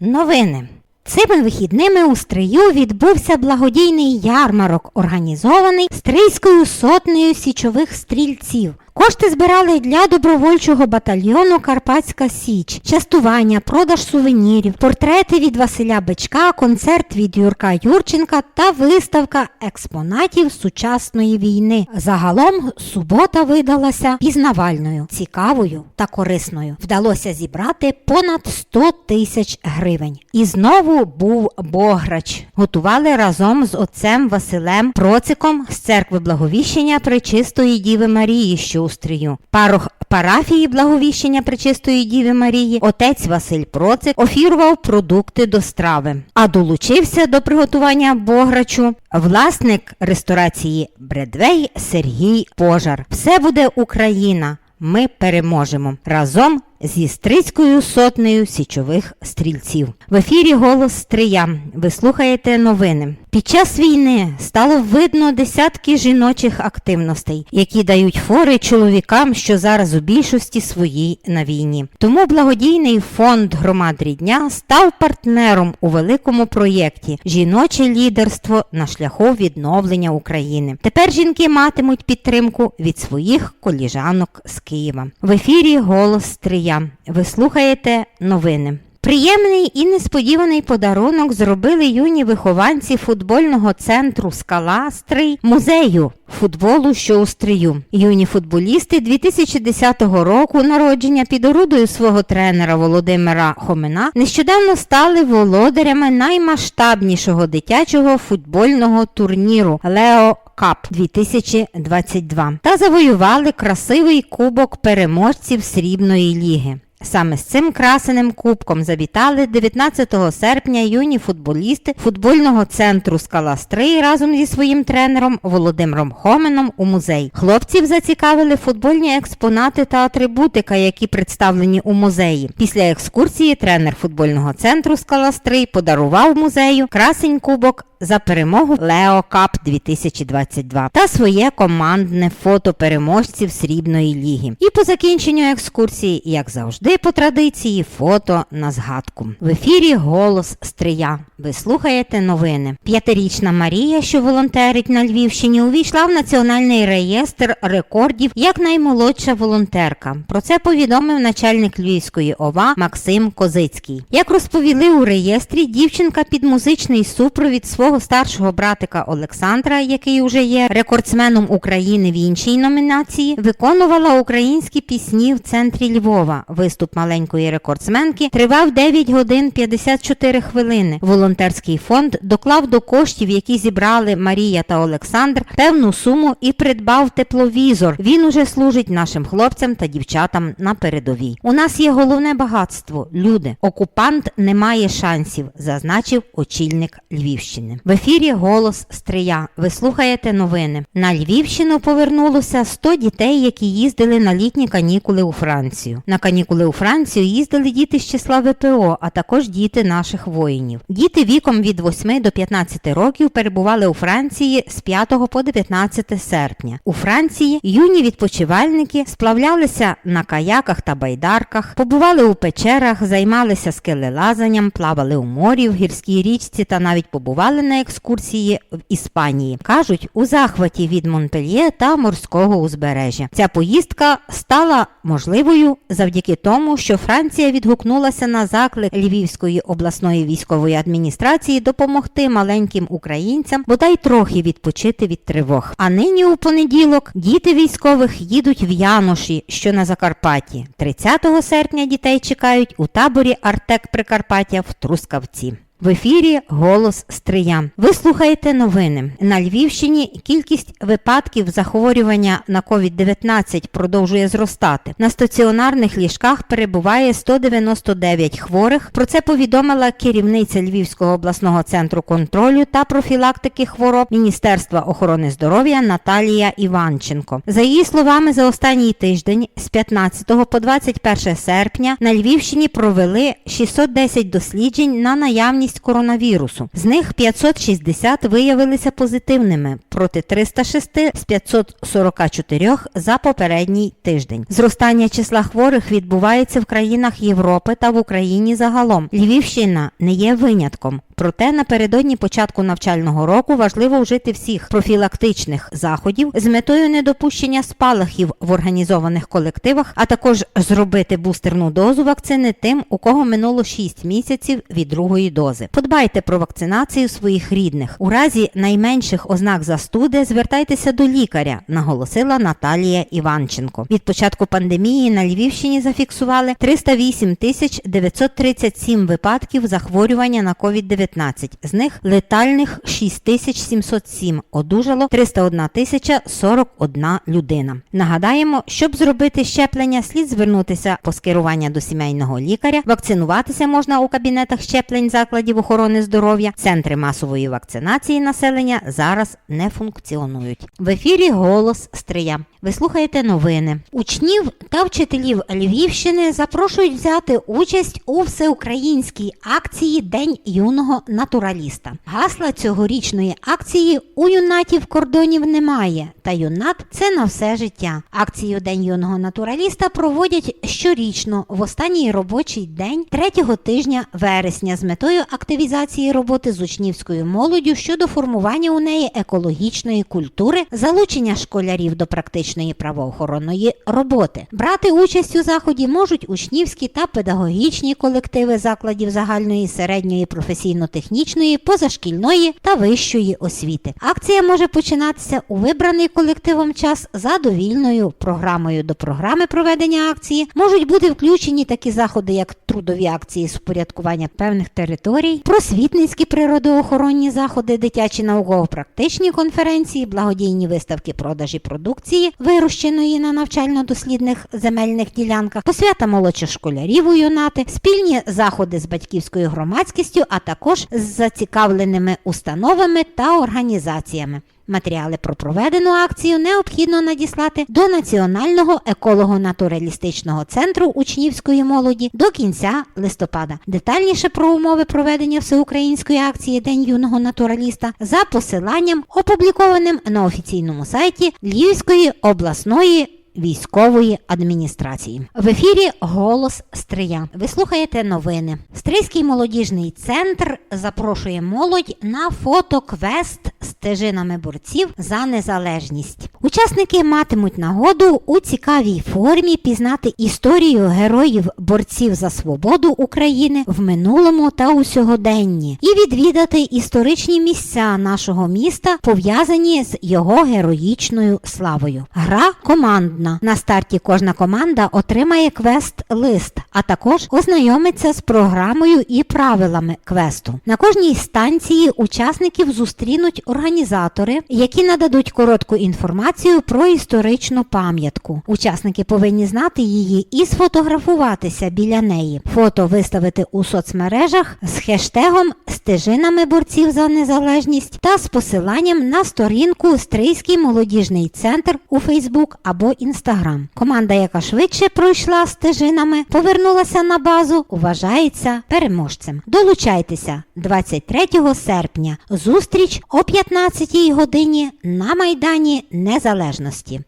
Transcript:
Новини. Цими вихідними у Стрию відбувся благодійний ярмарок, організований Стрийською сотнею січових стрільців. Кошти збирали для добровольчого батальйону Карпатська Січ, частування, продаж сувенірів, портрети від Василя Бичка, концерт від Юрка Юрченка та виставка експонатів сучасної війни. Загалом субота видалася пізнавальною, цікавою та корисною. Вдалося зібрати понад 100 тисяч гривень. І знову був Бограч. Готували разом з отцем Василем Проциком з церкви Благовіщення Пречистої Діви Марії, що у Парох парафії Благовіщення Пречистої Діви Марії, отець Василь Процик офірував продукти до страви. А долучився до приготування Бограчу власник ресторації Бредвей Сергій Пожар. Все буде Україна. Ми переможемо разом зі Стрийською сотнею січових стрільців. В ефірі Голос Стрия. Ви слухаєте новини. Під час війни стало видно десятки жіночих активностей, які дають фори чоловікам, що зараз у більшості своїй на війні. Тому благодійний фонд громад рідня став партнером у великому проєкті Жіноче лідерство на шляху відновлення України. Тепер жінки матимуть підтримку від своїх коліжанок з Києва. В ефірі Голос Стрия. Ви слухаєте новини. Приємний і несподіваний подарунок зробили юні вихованці футбольного центру Скала Стрий музею футболу, що у Стрию. Юні футболісти 2010 року народження під орудою свого тренера Володимира Хомина нещодавно стали володарями наймасштабнішого дитячого футбольного турніру Лео Кап 2022 та завоювали красивий кубок переможців срібної ліги. Саме з цим красеним кубком завітали 19 серпня юні футболісти футбольного центру Скала Стрий разом зі своїм тренером Володимиром Хоменом у музей. Хлопців зацікавили футбольні експонати та атрибутика, які представлені у музеї. Після екскурсії тренер футбольного центру Скала Стрий подарував музею красень кубок за перемогу Лео Кап 2022 та своє командне фото переможців срібної ліги. І по закінченню екскурсії, як завжди, по традиції, фото на згадку. В ефірі голос Стрия. Ви слухаєте новини. П'ятирічна Марія, що волонтерить на Львівщині, увійшла в національний реєстр рекордів як наймолодша волонтерка. Про це повідомив начальник Львівської ОВА Максим Козицький. Як розповіли у реєстрі, дівчинка під музичний супровід свого старшого братика Олександра, який уже є рекордсменом України в іншій номінації, виконувала українські пісні в центрі Львова. Виступ маленької рекордсменки тривав 9 годин 54 хвилини. Волонтерський фонд доклав до коштів, які зібрали Марія та Олександр, певну суму і придбав тепловізор. Він уже служить нашим хлопцям та дівчатам на передовій. У нас є головне багатство люди. Окупант не має шансів, зазначив очільник Львівщини. В ефірі голос Стрия. Ви слухаєте новини. На Львівщину повернулося 100 дітей, які їздили на літні канікули у Францію. На канікули у Францію їздили діти з числа ВПО, а також діти наших воїнів. Діти віком від 8 до 15 років перебували у Франції з 5 по 19 серпня. У Франції юні відпочивальники сплавлялися на каяках та байдарках, побували у печерах, займалися скелелазанням, плавали у морі, в гірській річці та навіть побували на екскурсії в Іспанії. Кажуть, у захваті від Монпельє та морського узбережжя. Ця поїздка стала можливою завдяки тому, що Франція відгукнулася на заклик Львівської обласної військової адміністрації допомогти маленьким українцям бодай трохи відпочити від тривог. А нині у понеділок діти військових їдуть в Яноші, що на Закарпатті. 30 серпня дітей чекають у таборі Артек Прикарпаття в Трускавці. В ефірі Голос Стрия. Ви слухаєте новини. На Львівщині кількість випадків захворювання на COVID-19 продовжує зростати. На стаціонарних ліжках перебуває 199 хворих. Про це повідомила керівниця Львівського обласного центру контролю та профілактики хвороб Міністерства охорони здоров'я Наталія Іванченко. За її словами, за останній тиждень з 15 по 21 серпня на Львівщині провели 610 досліджень на наявність наявність коронавірусу. З них 560 виявилися позитивними проти 306 з 544 за попередній тиждень. Зростання числа хворих відбувається в країнах Європи та в Україні загалом. Львівщина не є винятком. Проте напередодні початку навчального року важливо вжити всіх профілактичних заходів з метою недопущення спалахів в організованих колективах, а також зробити бустерну дозу вакцини тим, у кого минуло 6 місяців від другої дози. Подбайте про вакцинацію своїх рідних. У разі найменших ознак застуди звертайтеся до лікаря, наголосила Наталія Іванченко. Від початку пандемії на Львівщині зафіксували 308 тисяч 937 випадків захворювання на COVID-19. З них летальних 6707, одужало 301 тисяча 41 людина. Нагадаємо, щоб зробити щеплення, слід звернутися по скерування до сімейного лікаря. Вакцинуватися можна у кабінетах щеплень закладів охорони здоров'я. Центри масової вакцинації населення зараз не функціонують. В ефірі голос Стрия. Ви слухаєте новини. Учнів та вчителів Львівщини запрошують взяти участь у всеукраїнській акції День юного натураліста. Гасла цьогорічної акції у юнатів кордонів немає, та юнат це на все життя. Акцію День юного натураліста проводять щорічно в останній робочий день третього тижня вересня з метою активізації роботи з учнівською молоддю щодо формування у неї екологічної культури, залучення школярів до практичної правоохоронної роботи. Брати участь у заході можуть учнівські та педагогічні колективи закладів загальної, середньої, професійно-технічної, позашкільної та вищої освіти. Акція може починатися у вибраний колективом час за довільною програмою. До програми проведення акції можуть бути включені такі заходи, як трудові акції з упорядкування певних територій, просвітницькі природоохоронні заходи, дитячі науково-практичні конференції, благодійні виставки продажі продукції, вирощеної на навчально-дослідних земельних ділянках, посвята молодших школярів у юнати, спільні заходи з батьківською громадськістю, а також з зацікавленими установами та організаціями. Матеріали про проведену акцію необхідно надіслати до Національного еколого-натуралістичного центру учнівської молоді до кінця листопада. Детальніше про умови проведення всеукраїнської акції День юного натураліста за посиланням, опублікованим на офіційному сайті Львівської обласної військової адміністрації. В ефірі Голос Стрия. Ви слухаєте новини. Стрийський молодіжний центр запрошує молодь на фотоквест стежинами борців за незалежність. Учасники матимуть нагоду у цікавій формі пізнати історію героїв борців за свободу України в минулому та у сьогоденні і відвідати історичні місця нашого міста, пов'язані з його героїчною славою. Гра командна. На старті кожна команда отримає квест-лист, а також ознайомиться з програмою і правилами квесту. На кожній станції учасників зустрінуть організатори, які нададуть коротку інформацію про історичну пам'ятку. Учасники повинні знати її і сфотографуватися біля неї. Фото виставити у соцмережах з хештегом Стежинами борців за незалежність та з посиланням на сторінку Стрийський молодіжний центр у Фейсбук або Інстаграм. Команда, яка швидше пройшла стежинами, повернулася на базу, вважається переможцем. Долучайтеся 23 серпня. Зустріч о 15 годині на Майдані Незалежності.